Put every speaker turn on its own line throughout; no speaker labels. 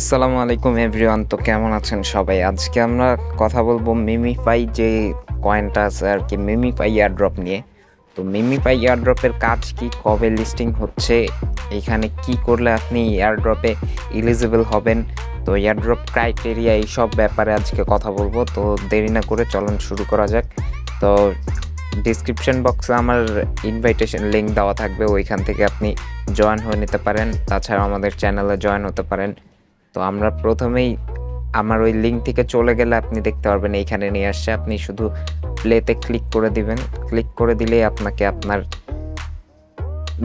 আসসালামু আলাইকুম এভরিওয়ান, তো কেমন আছেন সবাই? আজকে আমরা কথা বলব মিমিফাই যে কয়েনটা আছে আর কি মিমিফাই এয়ারড্রপ নিয়ে। তো মিমিফাই এয়ারড্রপের কাজ কি, কবে লিস্টিং হচ্ছে, এখানে কি করলে আপনি এয়ারড্রপে এলিজিবল হবেন? তো এয়ারড্রপ ক্রাইটেরিয়া এইসব ব্যাপারে আজকে কথা বলব, তো দেরি না করে চলন শুরু করা যাক। তো ডিসক্রিপশন বক্সে আমার ইনভাইটেশন লিঙ্ক দেওয়া থাকবে, ওইখান থেকে আপনি জয়েন হয়ে নিতে পারেন। তাছাড়া আমাদের চ্যানেলে জয়েন হতে পারেন। তো আমরা প্রথমেই আমার ওই লিঙ্ক থেকে চলে গেলে আপনি দেখতে পারবেন, এইখানে নিয়ে আসছে। আপনি শুধু প্লেতে ক্লিক করে দিবেন। ক্লিক করে দিলেই আপনাকে আপনার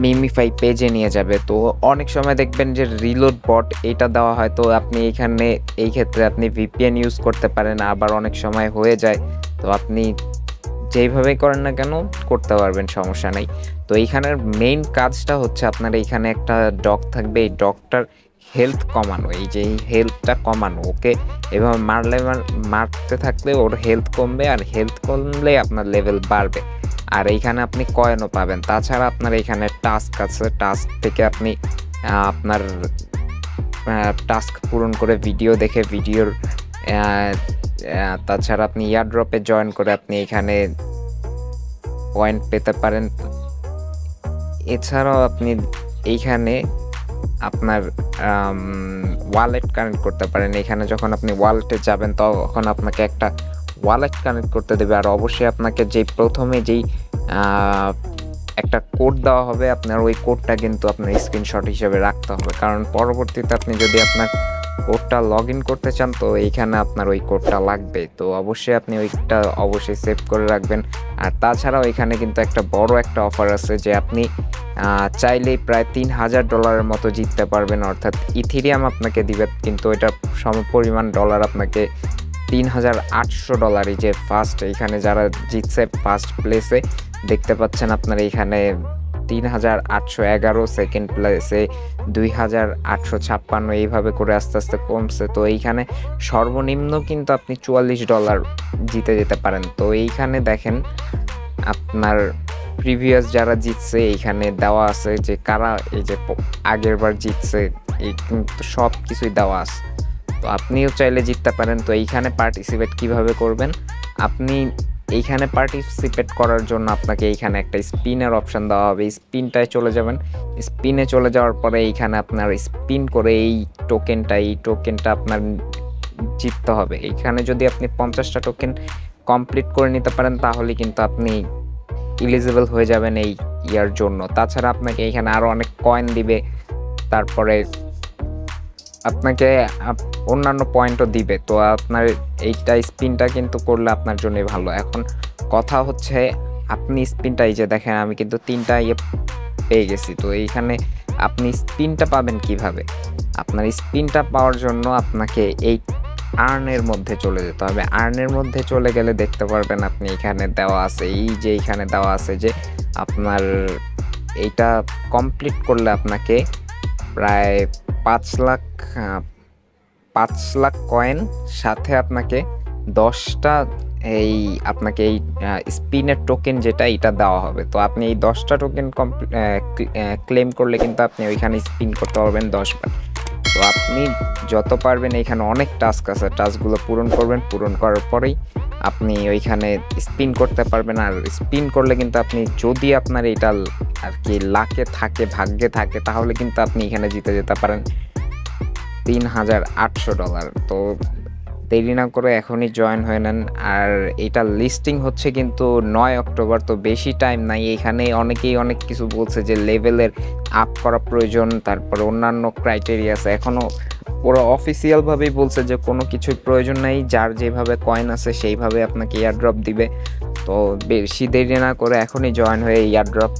মিমিফাই পেজে নিয়ে যাবে। তো অনেক সময় দেখবেন যে রিলোড বট এটা দেওয়া হয়, তো আপনি এখানে, এই ক্ষেত্রে আপনি ভিপিএন ইউজ করতে পারেন, আবার অনেক সময় হয়ে যায়। তো আপনি যেইভাবে করেন না কেন, করতে পারবেন, সমস্যা নেই। তো এইখানের মেইন কাজটা হচ্ছে আপনার এইখানে একটা ডগ থাকবে। এই ডগটার হেলথ কমানো, এই যে হেলথটা কমানো, ওকে? এভাবে মারলে মার- মারতে থাকলে ওর হেলথ কমবে আর হেলথ কমলে আপনার লেভেল বাড়বে। আর এইখানে আপনি কয়েনও পাবেন। তাছাড়া আপনার এখানে টাস্ক আছে। টাস্ক থেকে আপনি আপনার টাস্ক পূরণ করে ভিডিও দেখে ভিডিওর তাছাড়া আপনি ইয়ারড্রপে জয়েন করে আপনি এখানে পয়েন্ট পেতে পারেন। এছাড়াও আপনি এইখানে আপনার ওয়ালেট কানেক্ট করতে পারেন। এখানে যখন আপনি ওয়ালেটে যাবেন, তখন আপনাকে একটা ওয়ালেট কানেক্ট করতে দেবে। আর অবশ্যই আপনাকে যেই প্রথমে যেই একটা কোড দেওয়া হবে, আপনার ওই কোডটা কিন্তু আপনার স্ক্রিনশট হিসেবে রাখতে হবে। কারণ পরবর্তীতে আপনি যদি আপনার কোডটা লগ ইন করতে চান, তো এইখানে আপনার ওই কোডটা লাগবে। তো অবশ্যই আপনি ওইটা অবশ্যই সেভ করে রাখবেন। আর তাছাড়াও এখানে কিন্তু একটা বড় একটা অফার আছে যে আপনি চাইলেই প্রায় তিন হাজার ডলারের মতো জিততে পারবেন। অর্থাৎ ইথিরিয়াম আপনাকে দিবে, কিন্তু এটা সমপরিমাণ ডলার আপনাকে তিন হাজার আটশো ডলারই যে ফার্স্ট এখানে যারা জিতছে ফার্স্ট প্লেসে দেখতে পাচ্ছেন আপনার এখানে তিন হাজার আটশো এগারো সেকেন্ড প্লেসে দুই হাজার আটশো ছাপ্পান্ন, এইভাবে করে আস্তে আস্তে কমছে। তো এইখানে সর্বনিম্ন কিন্তু আপনি চুয়াল্লিশ ডলার জিতে যেতে পারেন। তো এইখানে দেখেন আপনার প্রিভিয়াস যারা জিতছে, এইখানে দেওয়া আছে যে কারা এই যে আগের বার জিতছে, এই কিন্তু সব কিছুই দেওয়া আছে। তো আপনিও চাইলে জিততে পারেন। তো এইখানে পার্টিসিপেট কীভাবে করবেন? আপনি এইখানে পার্টিসিপেট করার জন্য আপনাকে এইখানে একটা স্পিনের অপশন দেওয়া হবে। স্পিনটায় চলে যাবেন। স্পিনে চলে যাওয়ার পরে এইখানে আপনার স্পিন করে এই টোকেনটা এই টোকেনটা আপনার জিততে হবে। এইখানে যদি আপনি পঞ্চাশটা টোকেন কমপ্লিট করে নিতে পারেন, তাহলে কিন্তু আপনি ইলিজিবল হয়ে যাবেন এই ইয়ার জন্য। তাছাড়া আপনাকে এখানে আরও অনেক কয়েন দিবে। তারপরে আপনাকে আপ- অন্যান্য পয়েন্টও দিবে। তো আপনার এইটা স্পিনটা কিন্তু করলে আপনার জন্য ভালো। এখন কথা হচ্ছে, আপনি স্পিনটা এই যে দেখেন, আমি কিন্তু তিনটা ইয়ে পেয়ে গেছি। তো এইখানে আপনি স্পিনটা পাবেন কীভাবে? আপনার স্পিনটা পাওয়ার জন্য আপনাকে এই আর্নের মধ্যে চলে যেতে হবে। আর্নের মধ্যে চলে গেলে দেখতে পারবেন আপনি এখানে দেওয়া আছে, এই যে এখানে দেওয়া আছে যে আপনার এইটা কমপ্লিট করলে আপনাকে প্রায় পাঁচ লাখ পাঁচ লাখ কয়েন সাথে আপনাকে দশটা এই আপনাকে এই স্পিনের টোকেন যেটা এটা দেওয়া হবে। তো আপনি এই দশটা টোকেন ক্লেম করলে কিন্তু আপনি ওইখানে স্পিন করতে পারবেন দশবার। তো আপনি যত পারবেন এখানে অনেক টাস্ক আছে। টাস্কগুলো পূরণ করবেন, পূরণ করার পরেই আপনি ওইখানে স্পিন করতে পারবেন আর স্পিন করলে কিন্তু আপনি যদি আপনার এটা আর কি লাকে থাকে, ভাগ্যে থাকে, তাহলে কিন্তু আপনি এখানে জিতে যেতে পারেন। তিন হাজার আটশো ডলার তো দেরি না করে এখনই জয়েন হয়ে নেন। আর এটা লিস্টিং হচ্ছে কিন্তু নয় অক্টোবর, তো বেশি টাইম নাই। এখানে অনেকেই অনেক কিছু বলছে যে লেভেলের আপ করা প্রয়োজন, তারপরে অন্যান্য ক্রাইটেরিয়া আছে। এখনও ওরা অফিসিয়ালভাবেই বলছে যে কোনো কিছুই প্রয়োজন নাই, যার যেভাবে কয়েন আছে সেইভাবে আপনাকে এয়ারড্রপ দিবে। তো বেশি দেরি না করে এখনই জয়েন হয়ে এয়ারড্রপ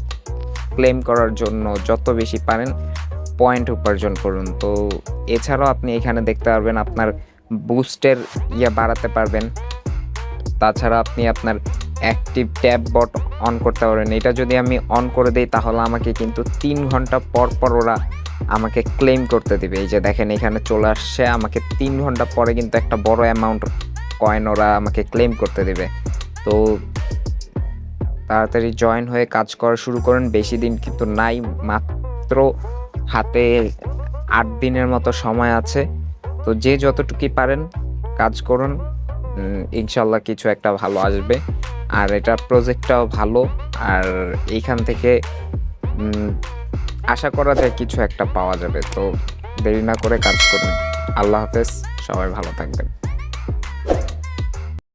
ক্লেম করার জন্য যত বেশি পারেন পয়েন্ট উপার্জন করুন। তো এছাড়াও আপনি এখানে দেখতে পারবেন আপনার বুস্টের ইয়ে বাড়াতে পারবেন। তাছাড়া আপনি আপনার অ্যাক্টিভ ট্যাব বট অন করতে পারবেন। এটা যদি আমি অন করে দিই, তাহলে আমাকে কিন্তু তিন ঘণ্টা পর পর ওরা আমাকে ক্লেম করতে দিবে। এই যে দেখেন, এখানে চলে আসছে, আমাকে তিন ঘণ্টা পরে কিন্তু একটা বড় অ্যামাউন্ট কয়েন ওরা আমাকে ক্লেম করতে দেবে। তো তাড়াতাড়ি জয়েন হয়ে কাজ করা শুরু করেন। বেশি দিন কিন্তু নাই, মাত্র হাতে আট দিনের মতো সময় আছে। তো যে যতটুকুই পারেন কাজ করুন। ইনশাল্লাহ কিছু একটা ভালো আসবে। আর এটা প্রজেক্টটাও ভালো। আর এইখান থেকে আশা করা যায় কিছু একটা পাওয়া যাবে। তো দেরি না করে কাজ করুন। আল্লাহ হাফেজ। সবাই ভালো থাকবেন।